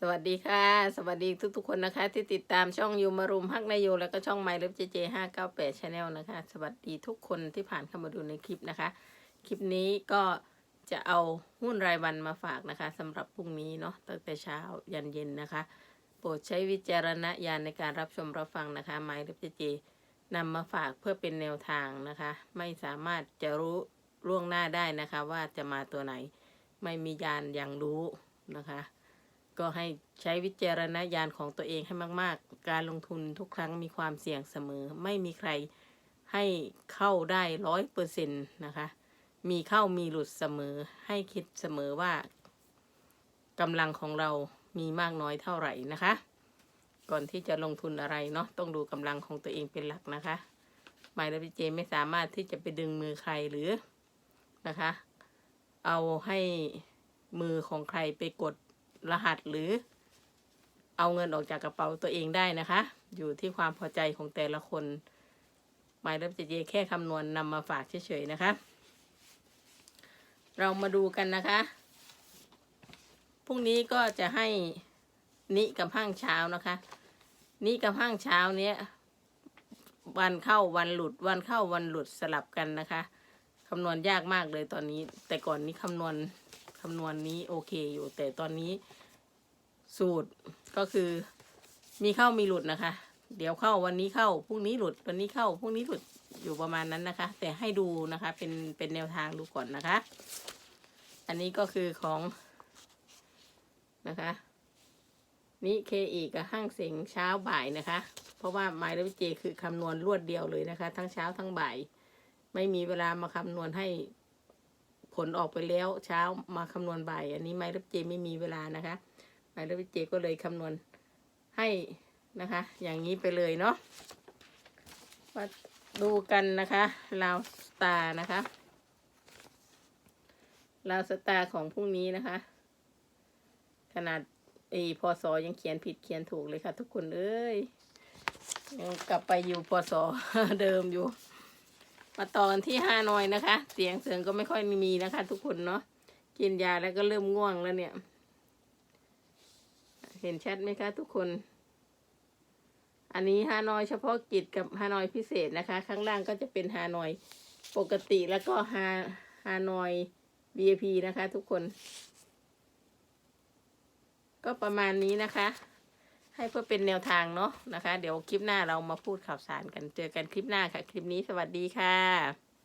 สวัสดีค่ะ สวัสดีทุกๆคนนะคะ ที่ติดตามช่องยูมารุมฮักนายโยแล้วก็ช่องไมล์เล็บเจเจห้าเก้าแปดชาแนลนะคะ สวัสดีทุกคนที่ผ่านเข้ามาดูในคลิปนะคะ คลิปนี้ก็จะเอาหุ้นรายวันมาฝากนะคะสำหรับพรุ่งนี้เนาะตั้งแต่เช้ายันเย็นนะคะ โปรดใช้วิจารณญาณในการรับชมรับฟังนะคะไมล์เล็บเจเจนำมาฝากเพื่อเป็นแนวทางนะคะ ไม่สามารถจะรู้ล่วงหน้าได้นะคะ ว่าจะมาตัวไหน ไม่มียานอย่างรู้นะคะ ก็ให้ใช้วิจารณญาณของตัวเองให้มาก ๆ การลงทุนทุกครั้งมีความเสี่ยงเสมอ ไม่มีใครให้เข้าได้ร้อยเปอร์เซ็นต์นะคะ มีเข้ามีหลุดเสมอ ให้คิดเสมอว่ากำลังของเรามีมากน้อยเท่าไหร่นะคะ ก่อนที่จะลงทุนอะไรเนาะต้องดูกำลังของตัวเองเป็นหลักนะคะหมายเลขเจไม่สามารถที่จะไปดึงมือใครหรือนะคะ เอาให้มือของใครไปกด รหัสหรือเอาเงินออกจากกระเป๋าตัวเองได้นะคะ อยู่ที่ความพอใจของแต่ละคนหมายเลขเจแค่คำนวณนำมาฝากเฉยๆนะคะ เรามาดูกันนะคะพรุ่งนี้ก็จะให้นิกับห้างเช้านะคะ นิกับห้างเช้าเนี้ยวันเข้าวันหลุดวันเข้าวันหลุดสลับกันนะคะคำนวณยากมากเลยตอนนี้ แต่ก่อนนี้คำนวณคำนวณนี้โอเคอยู่ แต่ตอนนี้ สูตรก็คือมีเข้ามีหลุดนะคะ เดี๋ยวเข้าวันนี้เข้าพรุ่งนี้หลุดวันนี้เข้าพรุ่งนี้หลุดอยู่ประมาณนั้นนะคะ แต่ให้ดูนะคะเป็นเป็นแนวทางดูก่อนนะคะ อันนี้ก็คือของนะคะนี่เคอีกับห้างเสียงเช้าบ่ายนะคะ เพราะว่าไมล์เลเจคือคำนวณรวดเดียวเลยนะคะ ทั้งเช้าทั้งบ่าย ไม่มีเวลามาคำนวณให้ผลออกไปแล้วเช้ามาคำนวณบ่าย อันนี้ไมล์เลเจไม่มีเวลานะคะ ไมล์เลเจก็เลยคำนวณให้นะคะ อย่างนี้ไปเลยเนาะมาดูกันนะคะลาวสตาร์นะคะลาวสตาร์ของพรุ่งนี้นะคะ ขนาดเอพอสอยังเขียนผิดเขียนถูกเลยค่ะ ทุกคนเอ้ยยังกลับไปอยู่พอสอเดิมอยู่ มาต่อกันที่ฮานอยนะคะ เสียงเสริงก็ไม่ค่อยมีนะคะ ทุกคนเนาะกินยาแล้วก็เริ่มง่วงแล้วเนี่ย ห็นชัดไหมคะทุกคน อันนี้ฮานอยเฉพาะกิจกับฮานอยพิเศษนะคะ ข้างล่างก็จะเป็นฮานอยปกติแล้วก็ฮาฮานอย VIP นะคะ ทุกคน ก็ประมาณนี้นะคะ ให้เพื่อเป็นแนวทางเนาะนะคะ เดี๋ยวคลิปหน้าเรามาพูดข่าวสารกันเจอกันคลิปหน้าค่ะ คลิปนี้สวัสดีค่ะ